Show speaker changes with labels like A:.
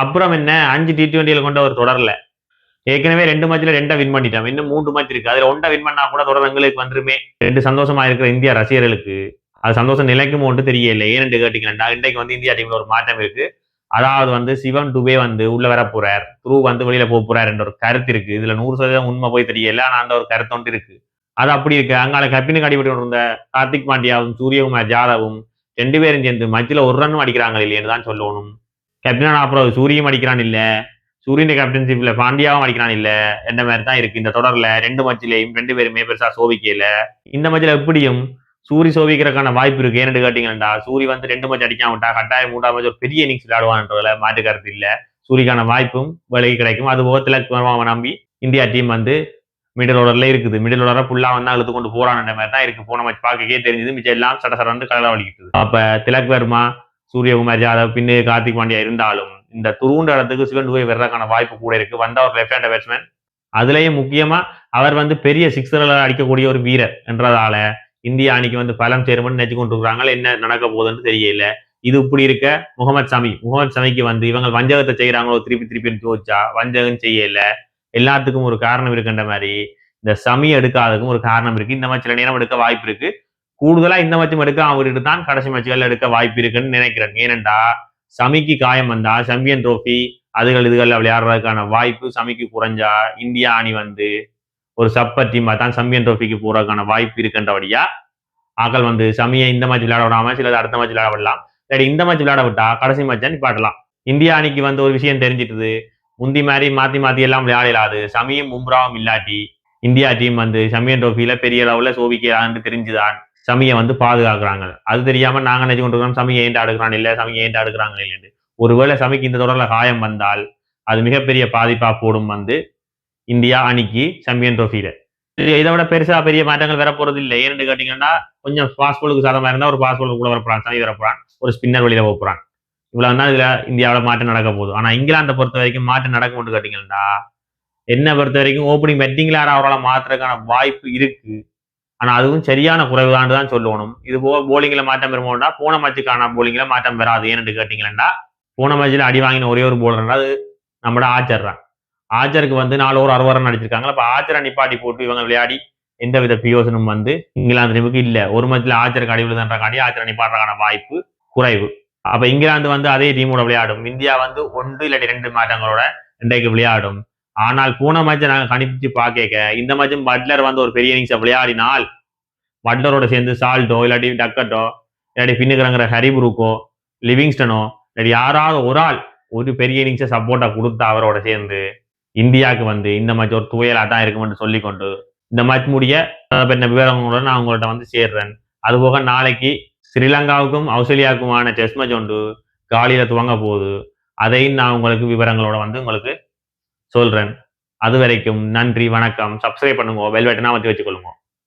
A: அப்புறம் என்ன அஞ்சு டி டுவெண்ட்டியில் கொண்ட ஒரு தொடரில். ஏற்கனவே ரெண்டு மேட்ச்ல ரெண்டா வின் பண்ணிட்டோம் இன்னும் மூன்று மேட்ச் இருக்கு. அதுல ஒன்றை வின் பண்ணா கூட தொடர் எங்களுக்கு வந்துருமே. ரெண்டு சந்தோஷமா இருக்கிற இந்தியா ரசிகர்களுக்கு. அது சந்தோஷம் நிலைக்குமோன்ட்டு தெரியல. ஏன்னு கேட்டீங்கன்னா இன்றைக்கு வந்து இந்தியா டீம்ல ஒரு மாற்றம் இருக்கு. அதாவது வந்து சிவன் டுபே வந்து உள்ள வர போறார். த்ரூ வந்து வெளியில போக போறார் என்ற ஒரு கருத்து இருக்கு. இதுல நூறு சதவீதம் உண்மை போய் தெரியல. ஆனா அந்த ஒரு கருத்து ஒன்று இருக்கு. அது அப்படி இருக்கு. அங்கால கப்பினு அடிபட்டு இருந்த கார்த்திக் பாண்டியாவும் சூரியகுமார் ஜாதவும் ரெண்டு பேரும் சேர்ந்து மத்தியில ஒரு ரன்னும் அடிக்கிறாங்க இல்லையேன்னு தான் சொல்லணும். கேப்டனா அப்புறம் சூரியும் அடிக்கிறான் இல்ல. சூரியன் கேப்டன்ஷிப்ல பாண்டியாவும் அடிக்கிறான் இல்லை. எந்த மாதிரி தான் இருக்கு இந்த தொடர்ல. ரெண்டு மச்சிலையும் ரெண்டு பேருமே பெருசா சோபிக்கல. இந்த மச்சில எப்படியும் சூரி சோபிக்கிறதுக்கான வாய்ப்பு இருக்கு. ஏன்னு கேட்டீங்கன்னா சூரி வந்து ரெண்டு மச்சு அடிக்காம விட்டா கட்டாயம் மூன்றாம் மச்சு ஒரு பெரிய இன்னிங்ஸ் விளையாடுவான்றதுல மாற்று கருத்து இல்ல. சூரிக்கான வாய்ப்பும் விலகி கிடைக்கும். அது போகத்தில் நம்பி இந்தியா டீம் வந்து மிடில் ஓவர்ல இருக்குது. மிடில் ஓடரை ஃபுல்லா வந்து அழுத்து கொண்டு போறான்ற மாதிரி தான் இருக்கு. போன மேட்ச் பார்க்கவே தெரிஞ்சது. மிச்சம் எல்லாம் சட சட வந்து கலரா வலிக்குது அப்ப திலக் வர்மா சூரியகுமார் ஜாதவ் பின்னே கார்த்திக் பாண்டியா இருந்தாலும் இந்த துருண்ட இடத்துக்கு சிவன் போய் வர்றதுக்கான வாய்ப்பு கூட இருக்கு. வந்த ஒரு லெஃப்ட் ஹேண்ட் பேட்ஸ்மேன் அதுலயும் முக்கியமா அவர் வந்து பெரிய சிக்ஸர்கள் அடிக்கக்கூடிய ஒரு வீரர் என்றதால இந்திய அணிக்கு வந்து பலம் சேரும்னு நினைச்சு கொண்டு என்ன நடக்க போகுதுன்னு தெரியல. இது இப்படி இருக்க முகமது சமி. முகமது சமிக்கு வந்து இவங்க வஞ்சகத்தை செய்யறாங்களோ திருப்பி திருப்பி யோசிச்சா வஞ்சகம் செய்யல. எல்லாத்துக்கும் ஒரு காரணம் இருக்குன்ற மாதிரி இந்த சமி எடுக்காததுக்கும் ஒரு காரணம் இருக்கு. இந்த மாதிரி சில நேரம் எடுக்க வாய்ப்பு இருக்கு. கூடுதலா இந்த மேட்சும் எடுக்க அவர்கிட்ட தான் கடைசி மேட்சுகள் எடுக்க வாய்ப்பு இருக்குன்னு நினைக்கிறேன். ஏனென்றா சமிக்கு காயம் வந்தா சாம்பியன் ட்ரோஃபி அதுகள் இதுகள் விளையாடுறதுக்கான வாய்ப்பு சமிக்கு குறைஞ்சா இந்தியா அணி வந்து ஒரு சப்பர் டீமா தான் சாம்பியன் ட்ரோஃபிக்கு போறதுக்கான வாய்ப்பு இருக்குன்றபடியா ஆக்கள் வந்து சமியை இந்த மேட்ச் விளையாட விடாம சிலது அடுத்த மேட்ச் விளையாட விடலாம் இல்லாட்டி இந்த மேட்ச் விளையாட விட்டா கடைசி மேட்சை நிப்பாட்டலாம். இந்தியா அணிக்கு வந்து ஒரு விஷயம் தெரிஞ்சிட்டுது. முந்தி மாதிரி மாத்தி மாத்தி எல்லாம் விளையாடலாது சமியும் மும்ராவும் இல்லாட்டி இந்தியா டீம் வந்து சமியன் ட்ரோஃபியில பெரிய அளவுல சோபிக்கிறான்னு தெரிஞ்சுதான். சமியை வந்து பாதுகாக்கிறாங்க. அது தெரியாம நாங்க நினைச்சு கொண்டிருக்கோம் சமியை ஏன்டா அடுக்கிறான் இல்ல சமியை ஏன்ட்டு அடுக்கிறாங்க இல்லைன்னு ஒருவேளை சமைக்கு இந்த தொடர்ல காயம் வந்தால் அது மிகப்பெரிய பாதிப்பா போடும் வந்து இந்தியா அணிக்கு சாம்பியன் ட்ரோஃபியில இதை விட பெருசா பெரிய மாற்றங்கள் வர இல்லை ஏன்னு கேட்டீங்கன்னா கொஞ்சம் ஃபாஸ்ட் பாலுக்கு சாதமா இருந்தா ஒரு ஃபாஸ்ட் பாலுக்கு கூட வரப்போறான் சமி வரப்போறான் ஒரு ஸ்பின்னர் வழியில போறான் இவ்வளவு தான் இதுல இந்தியாவில மாற்றம் நடக்க போகுது. ஆனா இங்கிலாந்தை பொறுத்த வரைக்கும் மாற்றம் நடக்கும்னு கேட்டீங்கன்னா என்ன பொறுத்த வரைக்கும் ஓப்பனிங் பெட்டிங்ல அவரால் மாத்துறதுக்கான வாய்ப்பு இருக்கு. ஆனா அதுவும் சரியான குறைவுதான் தான் சொல்லணும். இது போக போலிங்ல மாற்றம் பெறுமோண்டா போன மேட்சுக்கான போலிங்ல மாற்றம் பெறாது. ஏன்னு கேட்டிங்களா போன மேட்ச்ல அடி வாங்கின ஒரே ஒரு போலர் அது நம்மளோட ஆச்சர் தான். ஆச்சருக்கு வந்து நாலு ஓவர் அறுபது ரன் அடிச்சிருக்காங்க. அப்ப ஆச்சரை நிப்பாட்டி போட்டு இவங்க விளையாடி எந்தவித பிரயோசனம் வந்து இங்கிலாந்து டீமுக்கு இல்ல. ஒரு மேட்ச்ல ஆச்சருக்கு அடி விழுதுன்றக்காண்டி ஆச்சரை நிப்பாட்டுறதுக்கான வாய்ப்பு குறைவு. அப்ப இங்கிலாந்து வந்து அதே டீமோட விளையாடும். இந்தியா வந்து ஒன்று இல்லாட்டி ரெண்டு மாற்றங்களோட இன்றைக்கு விளையாடும். ஆனால் போன மேட்சை நாங்கள் கணிப்பிச்சு பார்க்க இந்த மேட்சும் பட்லர் வந்து ஒரு பெரிய இன்னிங்ஸை விளையாடினால் பட்லரோட சேர்ந்து சால்ட்டோ இல்லாட்டி டக்கட்டோ இல்லாட்டி பின்னுக்கிறங்கிற ஹரிபுருக்கோ லிவிங்ஸ்டனோ இல்லாட்டி யாராவது ஒரு ஆள் ஒரு பெரிய இன்னிங்ஸை சப்போர்ட்டாக கொடுத்து அவரோட சேர்ந்து இந்தியாவுக்கு வந்து இந்த மேட்ச் ஒரு துயலா தான் இருக்கும்னு சொல்லிக்கொண்டு இந்த மேட்ச் முடிய அதை விவரங்களோட நான் உங்கள்கிட்ட வந்து சேர்றேன். அதுபோக நாளைக்கு ஸ்ரீலங்காவுக்கும் ஆஸ்திரேலியாவுக்குமான செஸ் மேட்ச் ஒன்று காலையில துவங்க போகுது. அதையும் நான் உங்களுக்கு விவரங்களோட வந்து உங்களுக்கு சொல்றேன். அது வரைக்கும் நன்றி வணக்கம். சப்ஸ்கிரைப் பண்ணுங்க. பெல் பட்டனா வச்சு வச்சுக்கொள்ளுங்க.